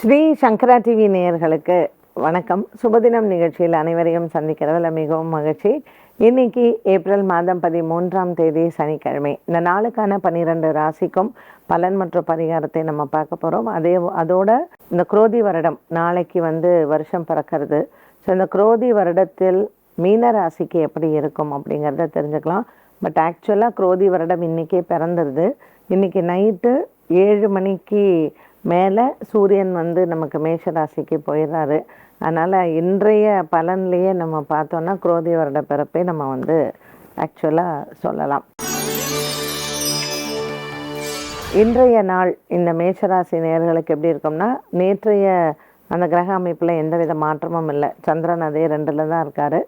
ஸ்ரீ சங்கரா TV நேயர்களுக்கு வணக்கம். சுபதினம் நிகழ்ச்சியில் அனைவரையும் சந்திக்கிறதுல மிகவும் மகிழ்ச்சி. இன்னைக்கு ஏப்ரல் மாதம் பதிமூன்றாம் தேதி சனிக்கிழமை. இந்த நாளுக்கான பன்னிரெண்டு ராசிக்கும் பலன் மற்றும் பரிகாரத்தை நம்ம பார்க்க போகிறோம் அதே அதோட இந்த குரோதி வருடம் நாளைக்கு வந்து வருஷம் பிறக்கிறது. ஸோ இந்த குரோதி வருடத்தில் மீன ராசிக்கு எப்படி இருக்கும் அப்படிங்கிறத தெரிஞ்சுக்கலாம். பட் ஆக்சுவலாக குரோதி வருடம் இன்றைக்கே பிறந்துருது. இன்றைக்கி நைட்டு ஏழு மணிக்கு மேலே சூரியன் வந்து நமக்கு மேஷ ராசிக்கு போயிடுறாரு அதனால் இன்றைய பலன்லேயே நம்ம பார்த்தோன்னா குரோதி வருட பிறப்பை நம்ம வந்து ஆக்சுவலாக சொல்லலாம். இன்றைய நாள் இந்த மேஷராசி நேர்களுக்கு எப்படி இருக்கும்னா நேற்றைய அந்த கிரக அமைப்பில் எந்தவித மாற்றமும் இல்லை. சந்திரன் அதே ரெண்டில் தான் இருக்கார்.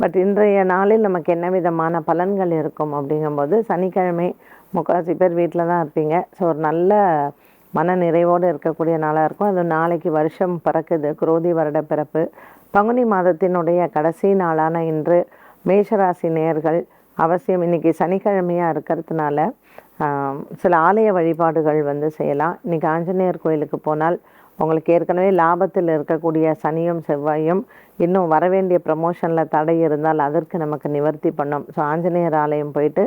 பட் இன்றைய நாளில் நமக்கு என்ன விதமான பலன்கள் இருக்கும் அப்படிங்கும்போது சனிக்கிழமை முக்கால்வாசி பேர் வீட்டில் தான் இருப்பீங்க. ஸோ ஒரு நல்ல மன நிறைவோடு இருக்கக்கூடிய நாளாக இருக்கும். அது நாளைக்கு வருஷம் பிறக்குது. குரோதி வருட பிறப்பு. பங்குனி மாதத்தினுடைய கடைசி நாளான இன்று மேஷராசி நேர்கள் அவசியம் இன்னைக்கு சனிக்கிழமையாக இருக்கிறதுனால சில ஆலய வழிபாடுகள் வந்து செய்யலாம். இன்னைக்கு ஆஞ்சநேயர் கோயிலுக்கு போனால் உங்களுக்கு ஏற்கனவே லாபத்தில் இருக்கக்கூடிய சனியும் செவ்வாயும் இன்னும் வரவேண்டிய ப்ரமோஷனில் தடை இருந்தால் அதற்கு நமக்கு நிவர்த்தி பண்ணும். ஸோ ஆஞ்சநேயர் ஆலயம் போயிட்டு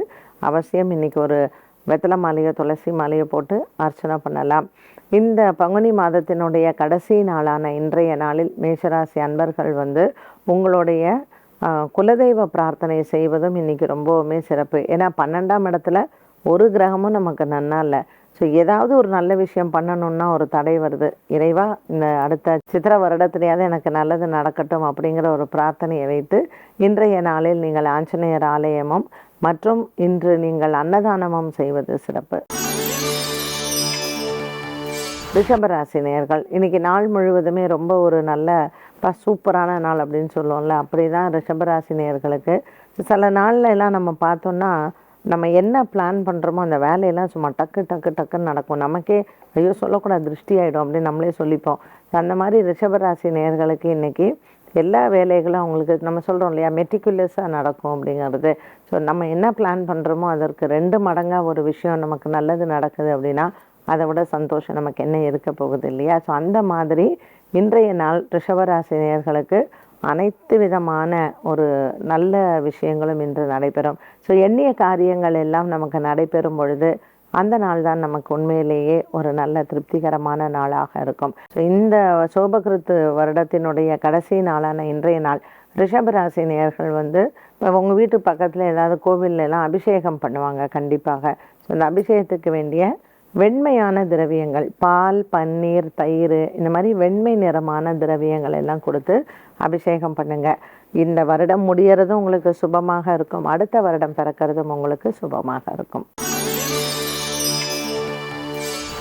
அவசியம் இன்னைக்கு ஒரு வெத்தலை மாலையோ துளசி மாலையோ போட்டு அர்ச்சனை பண்ணலாம். இந்த பங்குனி மாதத்தினுடைய கடைசி நாளான இன்றைய நாளில் மேஷராசி அன்பர்கள் வந்து உங்களுடைய குலதெய்வ பிரார்த்தனை செய்வதும் இன்னைக்கு ரொம்பவுமே சிறப்பு. ஏன்னா பன்னெண்டாம் இடத்துல ஒரு கிரகமும் நமக்கு நன்னா இல்லை. ஸோ ஏதாவது ஒரு நல்ல விஷயம் பண்ணணும்னா ஒரு தடை வருது. இறைவா இந்த அடுத்த சித்திர வருடத்திலேயாவது எனக்கு நல்லது நடக்கட்டும் அப்படிங்கிற ஒரு பிரார்த்தனையை வைத்து இன்றைய நாளில் நீங்கள் ஆஞ்சநேயர் ஆலயமும் மற்றும் இன்று நீங்கள் அன்னதானமும் செய்வது சிறப்பு. ரிஷபராசி நேயர்கள் இன்றைக்கி நாள் முழுவதுமே ரொம்ப ஒரு நல்ல ப சூப்பரான நாள் அப்படின்னு சொல்லுவோம்ல அப்படி தான் ரிஷபராசி நேயர்களுக்கு. சில நாள்ல நம்ம பார்த்தோன்னா நம்ம என்ன பிளான் பண்ணுறோமோ அந்த வேலையெல்லாம் சும்மா டக்கு டக்கு டக்குன்னு நடக்கும். நமக்கே ஐயோ சொல்லக்கூடாது திருஷ்டி ஆகிடும் அப்படின்னு நம்மளே சொல்லிப்போம். அந்த மாதிரி ரிஷபராசி நேயர்களுக்கு இன்னைக்கு எல்லா வேலைகளும் அவங்களுக்கு நம்ம சொல்கிறோம் இல்லையா மெட்டிகுலஸாக நடக்கும் அப்படிங்கிறது. ஸோ நம்ம என்ன பிளான் பண்ணுறோமோ அதற்கு ரெண்டு மடங்காக ஒரு விஷயம் நமக்கு நல்லது நடக்குது அப்படின்னா அதை விட சந்தோஷம் நமக்கு என்ன இருக்க போகுது இல்லையா? ஸோ அந்த மாதிரி இன்றைய நாள் ரிஷபராசினியர்களுக்கு அனைத்து விதமான ஒரு நல்ல விஷயங்களும் இன்று நடைபெறும். ஸோ எண்ணிய காரியங்கள் எல்லாம் நமக்கு நடைபெறும் பொழுது அந்த நாள் தான் நமக்கு உண்மையிலேயே ஒரு நல்ல திருப்திகரமான நாளாக இருக்கும். ஸோ இந்த சோபகிருத்து வருடத்தினுடைய கடைசி நாளான இன்றைய நாள் ரிஷபராசி நேர்கள் வந்து இப்போ உங்கள் வீட்டு பக்கத்தில் ஏதாவது கோவில்லாம் அபிஷேகம் பண்ணுவாங்க கண்டிப்பாக. ஸோ அந்த அபிஷேகத்துக்கு வேண்டிய வெண்மையான திரவியங்கள் பால் பன்னீர் தயிர் இந்த மாதிரி வெண்மை நிறமான திரவியங்கள் எல்லாம் கொடுத்து அபிஷேகம் பண்ணுங்கள் இந்த வருடம் முடியறதும் உங்களுக்கு சுபமாக இருக்கும். அடுத்த வருடம் பிறக்கிறதும் உங்களுக்கு சுபமாக இருக்கும்.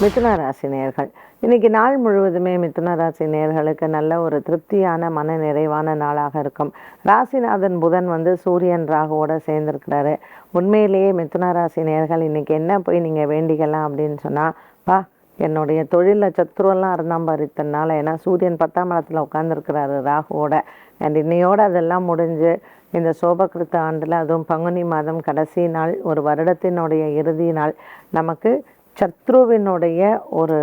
மிதுன ராசி நேயர்கள் இன்னைக்கு நாள் முழுவதுமே மிதுன ராசி நல்ல ஒரு திருப்தியான மன நிறைவான நாளாக இருக்கும். ராசிநாதன் புதன் வந்து சூரியன் ராகுவோட சேர்ந்திருக்கிறாரு. உண்மையிலேயே மிதுன ராசி நேயர்கள் இன்னைக்கு என்ன போய் நீங்கள் வேண்டிக்கலாம் அப்படின்னு சொன்னால் பா என்னுடைய தொழிலில் சத்துருவெல்லாம் இருந்தாம் பாரு இத்தனை நாள். ஏன்னா சூரியன் பத்தாம் இடத்துல உட்காந்துருக்கிறாரு ராகுவோட. அண்ட் இன்னையோடு அதெல்லாம் முடிஞ்சு இந்த சோபகிருத்த ஆண்டில் அதுவும் பங்குனி மாதம் கடைசி நாள் ஒரு வருடத்தினுடைய இறுதி நாள். நமக்கு சத்ருவினுடைய ஒரு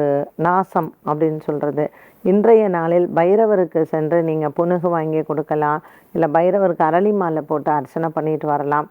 நாசம் அப்படின்னு சொல்கிறது இன்றைய நாளில் பைரவருக்கு சென்று நீங்கள் புனுகு வாங்கி கொடுக்கலாம். இல்லை பைரவருக்கு அரளி மாலை போட்டு அர்ச்சனை பண்ணிட்டு வரலாம்.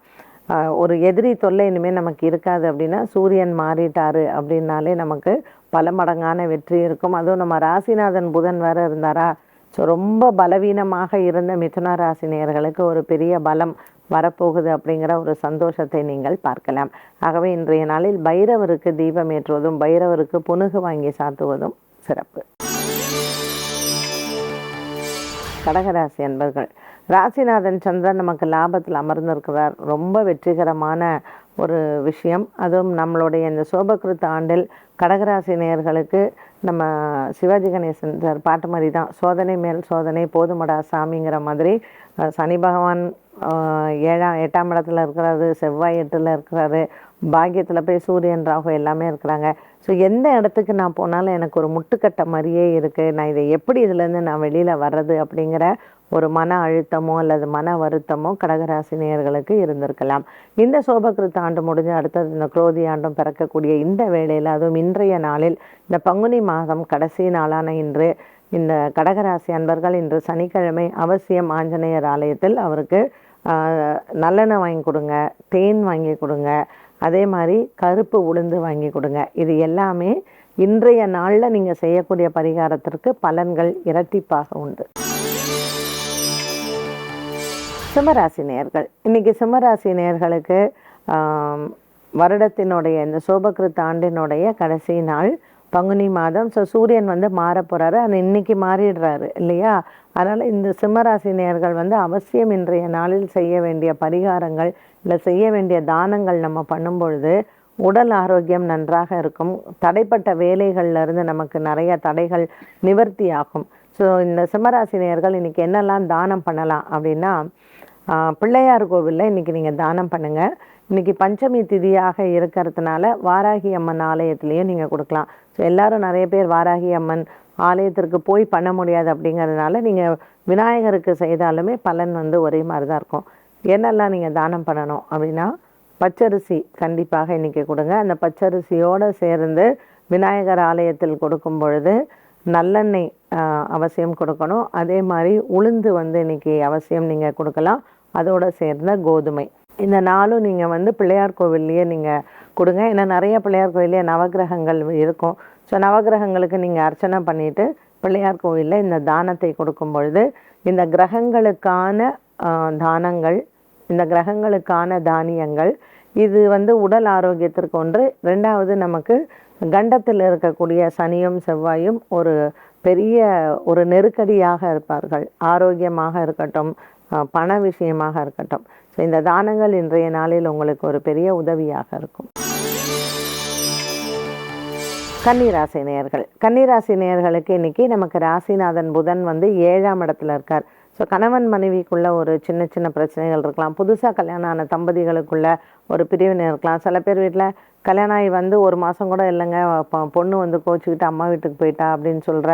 ஒரு எதிரி தொல்லை இனிமேல் நமக்கு இருக்காது அப்படின்னா சூரியன் மாறிட்டாரு அப்படின்னாலே நமக்கு பல மடங்கான வெற்றி இருக்கும். அதுவும் நம்ம ராசிநாதன் புதன் வேறு இருந்தாரா? ஸோ ரொம்ப பலவீனமாக இருந்த மிதுன ராசி நேர்களுக்கு ஒரு பெரிய பலம் வரப்போகுது அப்படிங்கிற ஒரு சந்தோஷத்தை நீங்கள் பார்க்கலாம். ஆகவே இன்றைய நாளில் பைரவருக்கு தீபம் ஏற்றுவதும் பைரவருக்கு புனுகு வாங்கி சாத்துவதும் சிறப்பு. கடகராசி அன்பர்கள் ராசிநாதன் சந்திரன் நமக்கு லாபத்தில் அமர்ந்திருக்கிறார். ரொம்ப வெற்றிகரமான ஒரு விஷயம். அதுவும் நம்மளுடைய இந்த சோபகிருத்த ஆண்டில் கடகராசி நேயர்களுக்கு நம்ம சிவாஜி கணேசன் சார் பாட்டு மாதிரி தான் சோதனை மேல் சோதனை போதுமடா சாமிங்கிற மாதிரி சனி பகவான் ஏழாம் எட்டாம் இடத்துல இருக்கிறாரு செவ்வாய் எட்டில் இருக்கிறாரு. பாக்கியத்தில் போய் சூரியன் ராகு எல்லாமே இருக்கிறாங்க. ஸோ எந்த இடத்துக்கு நான் போனாலும் எனக்கு ஒரு முட்டுக்கட்டை மாதிரியே இருக்குது நான் இதை எப்படி இதுலேருந்து நான் வெளியில் வர்றது அப்படிங்கிற ஒரு மன அழுத்தமோ அல்லது மன வருத்தமோ கடகராசினியர்களுக்கு இருந்திருக்கலாம். இந்த சோபகிருத்த ஆண்டு முடிஞ்சு அடுத்தது இந்த குரோதி ஆண்டும் பிறக்கக்கூடிய இந்த வேளையில் அதுவும் இன்றைய நாளில் இந்த பங்குனி மாதம் கடைசி நாளான இன்று இந்த கடகராசி அன்பர்கள் இன்று சனிக்கிழமை அவசியம் ஆஞ்சநேயர் ஆலயத்தில் அவருக்கு நல்லெண்ணெய் வாங்கி கொடுங்க தேன் வாங்கி கொடுங்க அதே மாதிரி கருப்பு உளுந்து வாங்கி கொடுங்க. இது எல்லாமே இன்றைய நாளில் நீங்கள் செய்யக்கூடிய பரிகாரத்திற்கு பலன்கள் இரட்டிப்பாக உண்டு. சிம்மராசி நேயர்கள். இன்றைக்கி சிம்மராசி நேயர்களுக்கு வருடத்தினுடைய இந்த சோபகிருத்த ஆண்டினுடைய கடைசி நாள் பங்குனி மாதம். ஸோ சூரியன் வந்து மாறப் போகிறாரு அது இன்னைக்கு மாறிடுறாரு இல்லையா? அதனால் இந்த சிம்மராசி நேர்கள் வந்து அவசியம் இன்றைய நாளில் செய்ய வேண்டிய பரிகாரங்கள் இல்லை செய்ய வேண்டிய தானங்கள் நம்ம பண்ணும் பொழுது உடல் ஆரோக்கியம் நன்றாக இருக்கும். தடைப்பட்ட வேலைகள்லேருந்து நமக்கு நிறைய தடைகள் நிவர்த்தி ஆகும். ஸோ இந்த சிம்மராசி நேயர்கள் இன்னைக்கு என்னெல்லாம் தானம் பண்ணலாம் அப்படின்னா பிள்ளையார் கோவிலில் இன்னைக்கு நீங்கள் தானம் பண்ணுங்கள் இன்னைக்கு பஞ்சமி திதியாக இருக்கிறதுனால வாராகி அம்மன் ஆலயத்திலையும் நீங்கள் கொடுக்கலாம். ஸோ எல்லாரும் நிறைய பேர் வாராகி அம்மன் ஆலயத்திற்கு போய் பண்ண முடியாது அப்படிங்கிறதுனால நீங்கள் விநாயகருக்கு செய்தாலுமே பலன் வந்து ஒரே மாதிரி தான் இருக்கும். என்னெல்லாம் நீங்கள் தானம் பண்ணணும் அப்படின்னா பச்சரிசி கண்டிப்பாக இன்றைக்கி கொடுங்க. அந்த பச்சரிசியோடு சேர்ந்து விநாயகர் ஆலயத்தில் கொடுக்கும் பொழுது நல்லெண்ணெய் அவசியம் கொடுக்கணும். அதே மாதிரி உளுந்து வந்து இன்னைக்கு அவசியம் நீங்கள் கொடுக்கலாம். அதோடு சேர்ந்த கோதுமை. இந்த நாளும் நீங்கள் வந்து பிள்ளையார் கோவில்லையே நீங்கள் கொடுங்க. ஏன்னா நிறைய பிள்ளையார் கோவிலே நவக்கிரகங்கள் இருக்கும். ஸோ நவக்கிரகங்களுக்கு நீங்கள் அர்ச்சனை பண்ணிவிட்டு பிள்ளையார் கோவிலில் இந்த தானத்தை கொடுக்கும் பொழுது இந்த கிரகங்களுக்கான தானங்கள் இந்த கிரகங்களுக்கான தானியங்கள் இது வந்து உடல் ஆரோக்கியத்திற்கு ஒன்று. ரெண்டாவது நமக்கு கண்டத்தில் இருக்கக்கூடிய சனியும் செவ்வாயும் ஒரு பெரிய ஒரு நெருக்கடியாக இருப்பார்கள். ஆரோக்கியமாக இருக்கட்டும் பண விஷயமாக இருக்கட்டும். இந்த தானங்கள் இன்றைய நாளில் உங்களுக்கு ஒரு பெரிய உதவியாக இருக்கும். கன்னிராசி நேயர்கள். கன்னிராசி நேயர்களுக்கு இன்னைக்கு நமக்கு ராசிநாதன் புதன் வந்து ஏழாம் இடத்துல இருக்கார். ஸோ கணவன் மனைவிக்குள்ள ஒரு சின்ன சின்ன பிரச்சனைகள் இருக்கலாம். புதுசாக கல்யாணம் ஆன தம்பதிகளுக்குள்ள ஒரு பிரிவினை இருக்கலாம். சில பேர் வீட்டில் கல்யாணம் ஆகி வந்து ஒரு மாதம் கூட இல்லைங்க. பொண்ணு வந்து கோச்சிக்கிட்டு அம்மா வீட்டுக்கு போயிட்டா அப்படின்னு சொல்கிற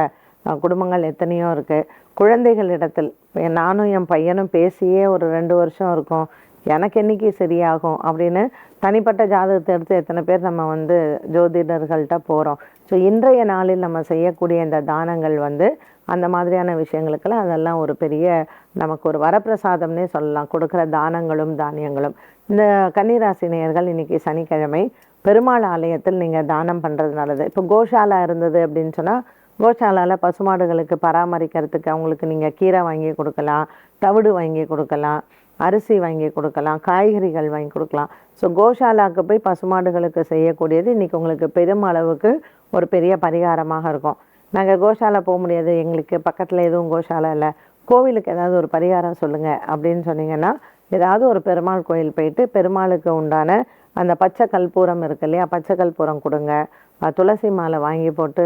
குடும்பங்கள் எத்தனையோ இருக்குது குழந்தைகளிடத்தில் இடத்தில் நானும் என் பையனும் பேசியே ஒரு ரெண்டு வருஷம் இருக்கும். எனக்கு என்னைக்கு சரியாகும் அப்படின்னு தனிப்பட்ட ஜாதகத்தை எடுத்து எத்தனை பேர் நம்ம வந்து ஜோதிடர்கள்ட்ட போகிறோம் ஸோ இன்றைய நாளில் நம்ம செய்யக்கூடிய இந்த தானங்கள் வந்து அந்த மாதிரியான விஷயங்களுக்கெல்லாம் அதெல்லாம் ஒரு பெரிய நமக்கு ஒரு வரப்பிரசாதம்னே சொல்லலாம். கொடுக்குற தானங்களும் தானியங்களும். இந்த கன்னிராசி நேயர்கள் இன்றைக்கி சனிக்கிழமை பெருமாள் ஆலயத்தில் நீங்கள் தானம் பண்ணுறது நல்லது. இப்போ கோஷாலா இருந்தது அப்படின்னு சொன்னால் கோஷாலாவில் பசுமாடுகளுக்கு பராமரிக்கிறதுக்கு அவங்களுக்கு நீங்கள் கீரை வாங்கி கொடுக்கலாம் தவிடு வாங்கி கொடுக்கலாம் அரிசி வாங்கி கொடுக்கலாம் காய்கறிகள் வாங்கி கொடுக்கலாம். ஸோ கோஷாலாவுக்கு போய் பசுமாடுகளுக்கு செய்யக்கூடியது இன்றைக்கி உங்களுக்கு பெரும் அளவுக்கு ஒரு பெரிய பரிகாரமாக இருக்கும். நாங்கள் கோஷாலா போக முடியாது எங்களுக்கு பக்கத்தில் எதுவும் கோஷாலா இல்லை. கோவிலுக்கு ஏதாவது ஒரு பரிகாரம் சொல்லுங்கள் அப்படின்னு சொன்னீங்கன்னா ஏதாவது ஒரு பெருமாள் கோயில் போயிட்டு பெருமாளுக்கு உண்டான அந்த பச்சை கற்பூரம் இருக்கு இல்லையா? பச்சை கற்பூரம் கொடுங்க. துளசி மாலை வாங்கி போட்டு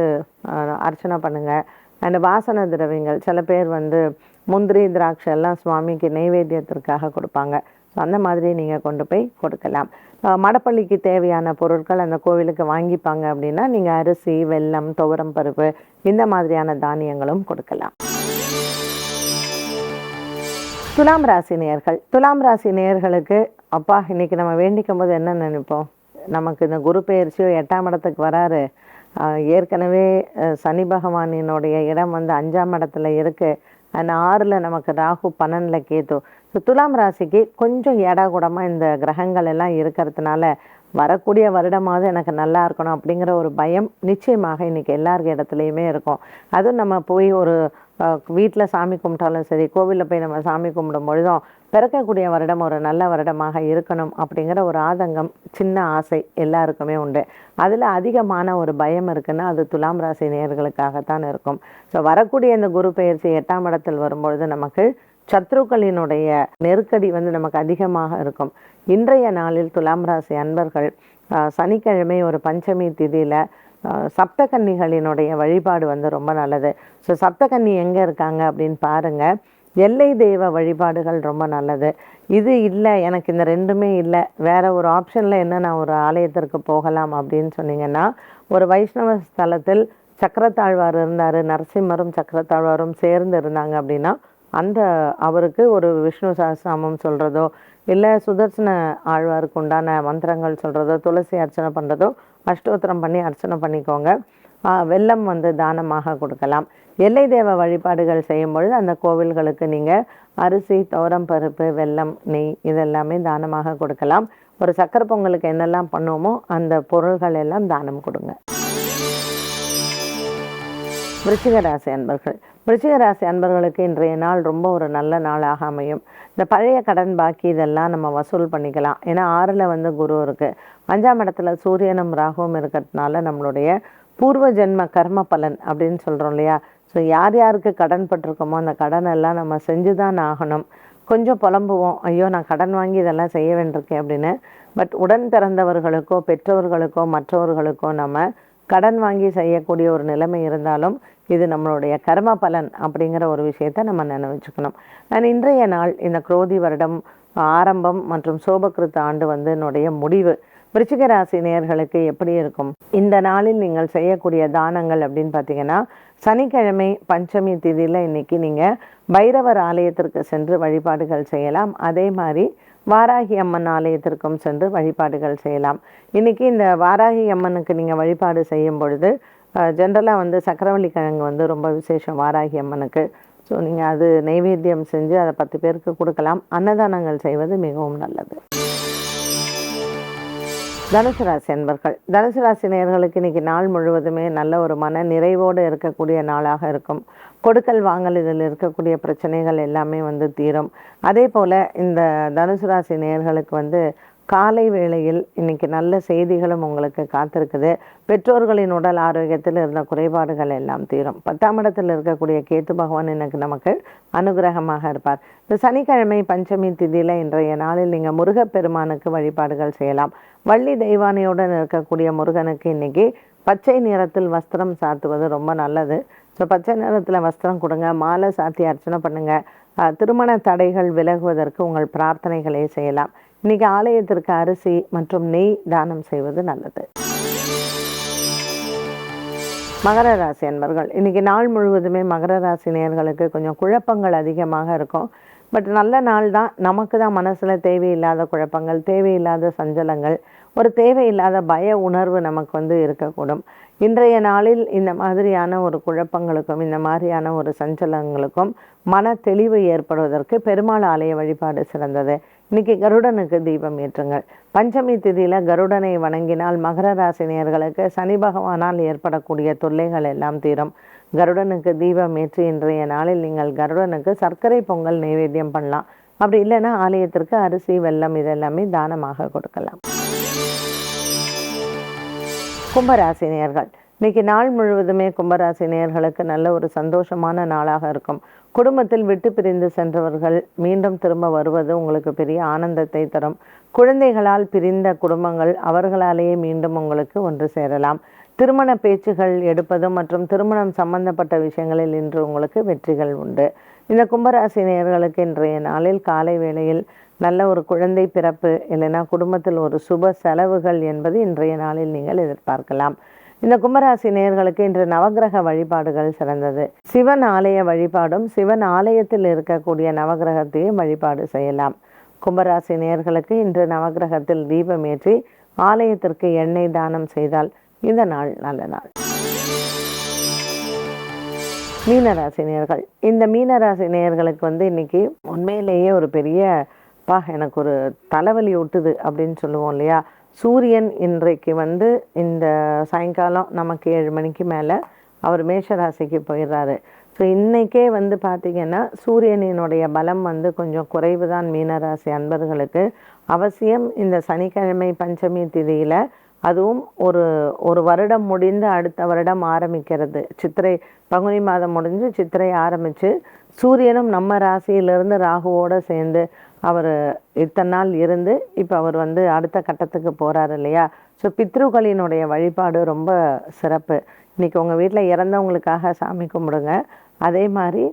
அர்ச்சனை பண்ணுங்கள் அண்ட் வாசன திரவியங்கள் சில பேர் வந்து முந்திரி திராட்சை எல்லாம் சுவாமிக்கு நெய்வேத்தியத்திற்காக கொடுப்பாங்க. ஸோ அந்த மாதிரி நீங்கள் கொண்டு போய் கொடுக்கலாம். மடப்பள்ளிக்கு தேவையான பொருட்கள் அந்த கோவிலுக்கு வாங்கிப்பாங்க அப்படின்னா நீங்கள் அரிசி வெல்லம் துவரம் பருப்பு இந்த மாதிரியான தானியங்களும் கொடுக்கலாம். துலாம் ராசி நேர்கள் துலாம் ராசி நேர்களுக்கு அப்பா இன்னைக்கு நம்ம வேண்டிக்கும் போது என்ன நினைப்போம்? நமக்கு இந்த குரு பெயர்ச்சியோ எட்டாம் இடத்துக்கு வராரு. ஏற்கனவே சனி பகவானினுடைய இடம் வந்து அஞ்சாம் இடத்துல இருக்குது அந்த ஆறில் நமக்கு ராகு பன்னெண்டில் கேத்து ஸோ துலாம் ராசிக்கு கொஞ்சம் ஏடா கூடமாக இந்த கிரகங்கள் எல்லாம் இருக்கிறதுனால வரக்கூடிய வருடமாவது எனக்கு நல்லா இருக்கணும் அப்படிங்கிற ஒரு பயம் நிச்சயமாக இன்றைக்கி எல்லார் இடத்துலையுமே இருக்கும். அதுவும் நம்ம போய் ஒரு வீட்டில் சாமி கும்பிட்டாலும் சரி கோவிலில் போய் நம்ம சாமி கும்பிடும் பொழுதும் பிறக்கக்கூடிய வருடம் ஒரு நல்ல வருடமாக இருக்கணும் அப்படிங்கிற ஒரு ஆதங்கம் சின்ன ஆசை எல்லாருக்குமே உண்டு. அதில் அதிகமான ஒரு பயம் இருக்குன்னா அது துலாம் ராசி நேயர்களுக்காகத்தான் இருக்கும். ஸோ வரக்கூடிய இந்த குரு பெயர்ச்சி எட்டாம் இடத்தில் வரும்பொழுது நமக்கு சத்ருக்களினுடைய நெருக்கடி வந்து நமக்கு அதிகமாக இருக்கும். இன்றைய நாளில் துலாம் ராசி அன்பர்கள் சனிக்கிழமை ஒரு பஞ்சமி திதியில் சப்தகன்னிகளினுடைய வழிபாடு வந்து ரொம்ப நல்லது. ஸோ சப்தகன்னி எங்கே இருக்காங்க அப்படின்னு பாருங்கள் எல்லை தெய்வ வழிபாடுகள் ரொம்ப நல்லது. இது இல்லை எனக்கு இந்த ரெண்டுமே இல்லை. வேறு ஒரு ஆப்ஷனில் என்ன நான் ஒரு ஆலயத்திற்கு போகலாம் அப்படின்னு சொன்னீங்கன்னா ஒரு வைஷ்ணவ ஸ்தலத்தில் சக்கரத்தாழ்வார் இருந்தார் நரசிம்மரும் சக்கரத்தாழ்வாரும் சேர்ந்து இருந்தாங்க அப்படின்னா அந்த அவருக்கு ஒரு விஷ்ணு சஹஸ்ரநாமம் சொல்கிறதோ இல்லை சுதர்சன ஆழ்வாருக்கு உண்டான மந்திரங்கள் சொல்கிறதோ துளசி அர்ச்சனை பண்ணுறதோ அஷ்டோத்திரம் பண்ணி அர்ச்சனை பண்ணிக்கோங்க. வெள்ளம் வந்து தானமாக கொடுக்கலாம். எல்லை தேவ வழிபாடுகள் செய்யும் பொழுது அந்த கோவில்களுக்கு நீங்கள் அரிசி துவரம் பருப்பு வெல்லம் நெய் இதெல்லாமே தானமாக கொடுக்கலாம். ஒரு சக்கரை பொங்கலுக்கு என்னெல்லாம் பண்ணுவோமோ அந்த பொருள்கள் எல்லாம் தானம் கொடுங்க. விருச்சிக ராசி அன்பர்கள் விருச்சிக ராசி அன்பர்களுக்கு இன்றைய நாள் ரொம்ப ஒரு நல்ல நாளாக அமையும். இந்த பழைய கடன் பாக்கி இதெல்லாம் நம்ம வசூல் பண்ணிக்கலாம். ஏன்னா ஆறில் வந்து குரு இருக்குது அஞ்சாம் இடத்துல சூரியனும் ராகுவும் இருக்கிறதுனால நம்மளுடைய பூர்வ ஜென்ம கர்ம பலன் அப்படின்னு சொல்கிறோம் இல்லையா? ஸோ யார் யாருக்கு கடன் பட்டிருக்கோமோ அந்த கடன் எல்லாம் நம்ம செஞ்சு தான் ஆகணும். கொஞ்சம் புலம்புவோம். ஐயோ நான் கடன் வாங்கி இதெல்லாம் செய்ய வேண்டியிருக்கேன் அப்படின்னு. பட் உடன் பிறந்தவர்களுக்கோ பெற்றோர்களுக்கோ மற்றவர்களுக்கோ நம்ம கடன் வாங்கி செய்யக்கூடிய ஒரு நிலைமை இருந்தாலும் இது நம்மளுடைய கர்ம பலன் அப்படிங்கிற ஒரு விஷயத்தை நம்ம நினைவச்சுக்கணும் நான் இன்றைய நாள் இந்த குரோதி வருடம் ஆரம்பம் மற்றும் சோபகிருத்த ஆண்டு வந்து என்னுடைய முடிவு. விருச்சிக ராசி நேர்களுக்கு எப்படி இருக்கும்? இந்த நாளில் நீங்கள் செய்யக்கூடிய தானங்கள் அப்படின்னு பார்த்தீங்கன்னா சனிக்கிழமை பஞ்சமி திதியில் இன்னைக்கு நீங்கள் பைரவர் ஆலயத்திற்கு சென்று வழிபாடுகள் செய்யலாம். அதே மாதிரி வாராகி அம்மன் ஆலயத்திற்கும் சென்று வழிபாடுகள் செய்யலாம். இன்னைக்கு இந்த வாராகி அம்மனுக்கு நீங்கள் வழிபாடு செய்யும் பொழுது ஜென்ரலாக வந்து சக்கரவள்ளி கிழங்கு வந்து ரொம்ப விசேஷம் வாராகி அம்மனுக்கு. ஸோ நீங்கள் அது நைவேத்தியம் செஞ்சு அதை பத்து பேருக்கு கொடுக்கலாம். அன்னதானங்கள் செய்வது மிகவும் நல்லது. தனுசு ராசி அன்பர்கள் தனுசு ராசி நேயர்களுக்கு இன்றைக்கி நாள் முழுவதுமே நல்ல ஒரு மன நிறைவோடு இருக்கக்கூடிய நாளாக இருக்கும். கொடுக்கல் வாங்கல் இதில் இருக்கக்கூடிய பிரச்சனைகள் எல்லாமே வந்து தீரும். அதே போல் இந்த தனுசு ராசி நேயர்களுக்கு வந்து காலை வேளையில் இன்னைக்கு நல்ல செய்திகளும் உங்களுக்கு காத்திருக்குது. பெற்றோர்களின் உடல் ஆரோக்கியத்தில் இருந்த குறைபாடுகள் எல்லாம் தீரும். பத்தாம் இடத்தில் இருக்கக்கூடிய கேத்து பகவான் எனக்கு நமக்கு அனுகிரகமாக இருப்பார். இந்த சனிக்கிழமை பஞ்சமி திதியில் இன்றைய நாளில் நீங்கள் முருகப்பெருமானுக்கு வழிபாடுகள் செய்யலாம். வள்ளி தெய்வானையுடன் இருக்கக்கூடிய முருகனுக்கு இன்னைக்கு பச்சை நிறத்தில் வஸ்திரம் சாத்துவது ரொம்ப நல்லது. ஸோ பச்சை நிறத்தில் வஸ்திரம் கொடுங்க. மாலை சாத்தி அர்ச்சனை பண்ணுங்கள் திருமண தடைகள் விலகுவதற்கு உங்கள் பிரார்த்தனைகளை செய்யலாம். இன்னைக்கு ஆலயத்திற்கு அரிசி மற்றும் நெய் தானம் செய்வது நல்லது. மகர ராசி அன்பர்கள் இன்னைக்கு நாள் முழுவதுமே மகர ராசி நேர்களுக்கு கொஞ்சம் குழப்பங்கள் அதிகமாக இருக்கும். பட் நல்ல நாள் தான். நமக்கு தான் மனசில் தேவையில்லாத குழப்பங்கள் தேவையில்லாத சஞ்சலங்கள் ஒரு தேவையில்லாத பய உணர்வு நமக்கு வந்து இருக்கக்கூடும். இன்றைய நாளில் இந்த மாதிரியான ஒரு குழப்பங்களுக்கும் இந்த மாதிரியான ஒரு சஞ்சலங்களுக்கும் மன தெளிவு ஏற்படுவதற்கு பெருமாள் ஆலய வழிபாடு சிறந்தது. இன்னைக்கு கருடனுக்கு தீபம் ஏற்றுங்கள். பஞ்சமி திதியில் கருடனை வணங்கினால் மகர ராசினியர்களுக்கு சனி பகவானால் ஏற்படக்கூடிய தொல்லைகள் எல்லாம் தீரும். கருடனுக்கு தீபம் ஏற்றி இன்றைய நாளில் நீங்கள் கருடனுக்கு சர்க்கரை பொங்கல் நைவேத்தியம் பண்ணலாம். அப்படி இல்லைன்னா ஆலயத்திற்கு அரிசி வெல்லம் இதெல்லாமே தானமாக கொடுக்கலாம். கும்பராசி நேயர்கள் இன்னைக்கு நாள் முழுவதுமே கும்பராசினியர்களுக்கு நல்ல ஒரு சந்தோஷமான நாளாக இருக்கும். குடும்பத்தில் விட்டு பிரிந்து சென்றவர்கள் மீண்டும் திரும்ப வருவது உங்களுக்கு பெரிய ஆனந்தத்தை தரும். குழந்தைகளால் பிரிந்த குடும்பங்கள் அவர்களாலேயே மீண்டும் உங்களுக்கு ஒன்று சேரலாம். திருமண பேச்சுகள் எடுப்பது மற்றும் திருமணம் சம்பந்தப்பட்ட விஷயங்களில் இன்று உங்களுக்கு வெற்றிகள் உண்டு. இந்த கும்பராசி நேயர்களுக்கு இன்றைய நாளில் காலை வேளையில் நல்ல ஒரு குழந்தை பிறப்பு இல்லைன்னா குடும்பத்தில் ஒரு சுப செலவுகள் என்பது இன்றைய நாளில் நீங்கள் எதிர்பார்க்கலாம். இந்த கும்பராசி நேயர்களுக்கு இன்று நவக்கிரக வழிபாடுகள் சிறந்தது. சிவன் ஆலய வழிபாடும் சிவன் ஆலயத்தில் இருக்கக்கூடிய நவக்கிரகத்தையும் வழிபாடு செய்யலாம். கும்பராசி நேயர்களுக்கு இன்று நவக்கிரகத்தில் தீபம் ஏற்றி ஆலயத்திற்கு எண்ணெய் தானம் செய்தால் இந்த நாள் நல்ல நாள். மீனராசி நேர்கள் இந்த மீனராசி நேயர்களுக்கு வந்து இன்னைக்கு உண்மையிலேயே ஒரு பெரிய அப்பா எனக்கு ஒரு தலைவலி ஒட்டுது அப்படின்னு சொல்லுவோம் இல்லையா? சூரியன் இன்றைக்கு வந்து இந்த சாயங்காலம் நமக்கு ஏழு மணிக்கு மேலே அவர் மேஷராசிக்கு போயிடுறாரு. ஸோ இன்றைக்கே வந்து பார்த்திங்கன்னா சூரியனினுடைய பலம் வந்து கொஞ்சம் குறைவு தான் மீனராசி அன்பர்களுக்கு. அவசியம் இந்த சனிக்கிழமை பஞ்சமி திதியில் அதுவும் ஒரு ஒரு வருடம் முடிந்து அடுத்த வருடம் ஆரம்பிக்கிறது. சித்திரை பங்குனி மாதம் முடிஞ்சு சித்திரை ஆரம்பித்து சூரியனும் நம்ம ராசியிலிருந்து ராகுவோடு சேர்ந்து அவர் இத்தனை நாள் இருந்து இப்போ அவர் வந்து அடுத்த கட்டத்துக்கு போகிறாரு இல்லையா? ஸோ பித்ருக்களினுடைய வழிபாடு ரொம்ப சிறப்பு. இன்றைக்கி உங்கள் வீட்டில் இறந்தவங்களுக்காக சாமி கும்பிடுங்க. அதே மாதிரி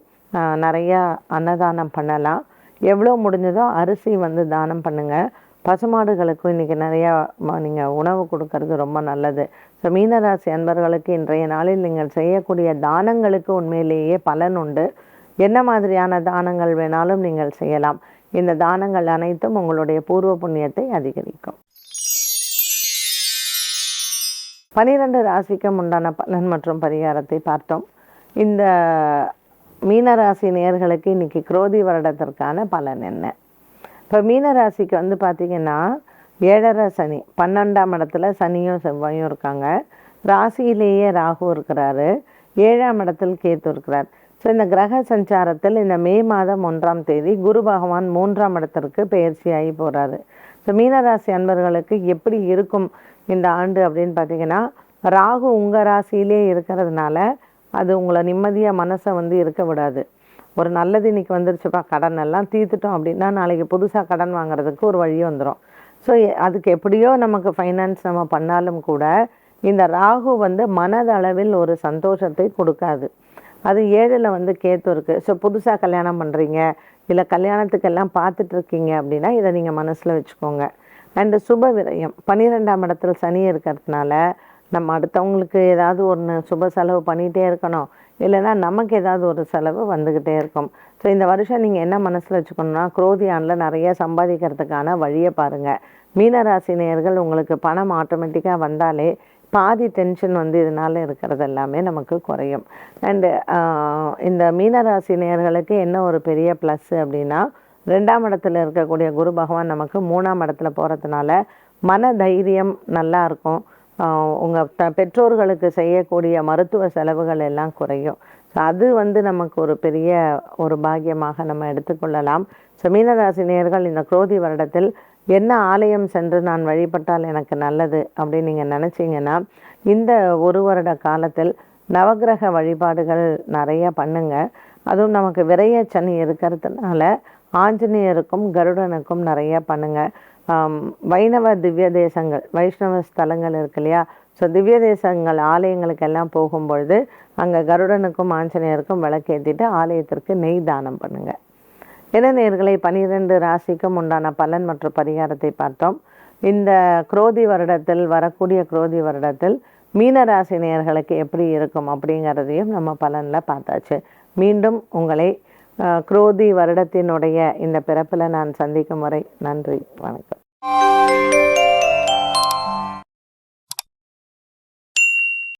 நிறையா அன்னதானம் பண்ணலாம். எவ்வளோ முடிஞ்சதோ அரிசி வந்து தானம் பண்ணுங்கள் பசுமாடுகளுக்கும் இன்றைக்கி நிறையா நீங்கள் உணவு கொடுக்கறது ரொம்ப நல்லது. ஸோ மீனராசி அன்பர்களுக்கு இன்றைய நாளில் நீங்கள் செய்யக்கூடிய தானங்களுக்கு உண்மையிலேயே பலன் உண்டு. என்ன மாதிரியான தானங்கள் வேணாலும் நீங்கள் செய்யலாம். இந்த தானங்கள் அனைத்தும் உங்களுடைய பூர்வ புண்ணியத்தை அதிகரிக்கும். பனிரெண்டு ராசிக்கும் உண்டான பலன் மற்றும் பரிகாரத்தை பார்த்தோம். இந்த மீனராசி நேர்களுக்கு இன்னைக்கு குரோதி வருடத்திற்கான பலன் என்ன? இப்போ மீனராசிக்கு வந்து பார்த்திங்கன்னா ஏழரை சனி பன்னெண்டாம் இடத்துல சனியும் செவ்வாயும் இருக்காங்க. ராசியிலேயே ராகு இருக்கிறாரு. ஏழாம் இடத்தில் கேத்து இருக்கிறார். ஸோ இந்த கிரக சஞ்சாரத்தில் இந்த மே மாதம் ஒன்றாம் தேதி குரு பகவான் மூன்றாம் இடத்திற்கு பயிற்சியாகி போகிறாரு ஸோ மீனராசி அன்பர்களுக்கு எப்படி இருக்கும் இந்த ஆண்டு அப்படின்னு பார்த்தீங்கன்னா ராகு உங்கள் ராசியிலே இருக்கிறதுனால அது உங்களை நிம்மதியாக மனசை வந்து இருக்க விடாது. ஒரு நல்லது இன்னைக்கு வந்துருச்சுப்பா கடன் எல்லாம் தீர்த்துட்டோம் அப்படின்னா நாளைக்கு புதுசாக கடன் வாங்குறதுக்கு ஒரு வழி வந்துடும் ஸோ அதுக்கு எப்படியோ நமக்கு ஃபைனான்ஸ் நம்ம பண்ணாலும் கூட இந்த ராகு வந்து மனதளவில் ஒரு சந்தோஷத்தை கொடுக்காது. அது ஏழில் வந்து கேத்து இருக்குது ஸோ புதுசாக கல்யாணம் பண்ணுறீங்க இல்லை கல்யாணத்துக்கெல்லாம் பார்த்துட்ருக்கீங்க அப்படின்னா இதை நீங்கள் மனசில் வச்சுக்கோங்க. அண்டு சுப விரயம். பன்னிரெண்டாம் இடத்துல சனி இருக்கிறதுனால நம்ம அடுத்தவங்களுக்கு ஏதாவது ஒன்று சுப செலவு பண்ணிகிட்டே இருக்கணும். இல்லைன்னா நமக்கு ஏதாவது ஒரு செலவு வந்துக்கிட்டே இருக்கும். ஸோ இந்த வருஷம் நீங்கள் என்ன மனசில் வச்சுக்கணும்னா குரோதியானில் நிறைய சம்பாதிக்கிறதுக்கான வழியை பாருங்கள் மீனராசி நேர்கள் உங்களுக்கு பணம் ஆட்டோமேட்டிக்காக வந்தாலே பாதி டென்ஷன் வந்து இதனால் இருக்கிறது எல்லாமே நமக்கு குறையும். அண்டு இந்த மீனராசி நேர்களுக்கு என்ன ஒரு பெரிய ப்ளஸ் அப்படின்னா ரெண்டாம் இடத்துல இருக்கக்கூடிய குரு பகவான் நமக்கு மூணாம் இடத்துல போகிறதுனால மன தைரியம் நல்லா இருக்கும். உங்கள் த பெற்றோர்களுக்கு செய்யக்கூடிய மருத்துவ செலவுகள் எல்லாம் குறையும். ஸோ அது வந்து நமக்கு ஒரு பெரிய ஒரு பாக்கியமாக நம்ம எடுத்துக்கொள்ளலாம். ஸோ மீனராசினியர்கள் இந்த குரோதி வருடத்தில் என்ன ஆலயம் சென்று நான் வழிபட்டால் எனக்கு நல்லது அப்படின்னு நீங்கள் நினச்சிங்கன்னா இந்த ஒரு வருட காலத்தில் நவகிரக வழிபாடுகள் நிறைய பண்ணுங்க. அதுவும் நமக்கு விரைய சனி இருக்கிறதுனால ஆஞ்சநேயருக்கும் கருடனுக்கும் நிறைய பண்ணுங்கள் வைணவ திவ்ய தேசங்கள் வைஷ்ணவ ஸ்தலங்கள் இருக்கு இல்லையா? ஸோ திவ்ய தேசங்கள் ஆலயங்களுக்கெல்லாம் போகும்பொழுது அங்கே கருடனுக்கும் ஆஞ்சநேயருக்கும் விளக்கேற்றிட்டு ஆலயத்திற்கு நெய் தானம் பண்ணுங்கள் இளநேர்களை பனிரெண்டு ராசிக்கும் உண்டான பலன் மற்றும் பரிகாரத்தை பார்த்தோம். இந்த குரோதி வருடத்தில் வரக்கூடிய குரோதி வருடத்தில் மீனராசி நேர்களுக்கு எப்படி இருக்கும் அப்படிங்கிறதையும் நம்ம பலனில் பார்த்தாச்சு. மீண்டும் உங்களை குரோதி வருடத்தினுடைய இந்த பிறப்பில் நான் சந்திக்கும் வரை நன்றி வணக்கம்.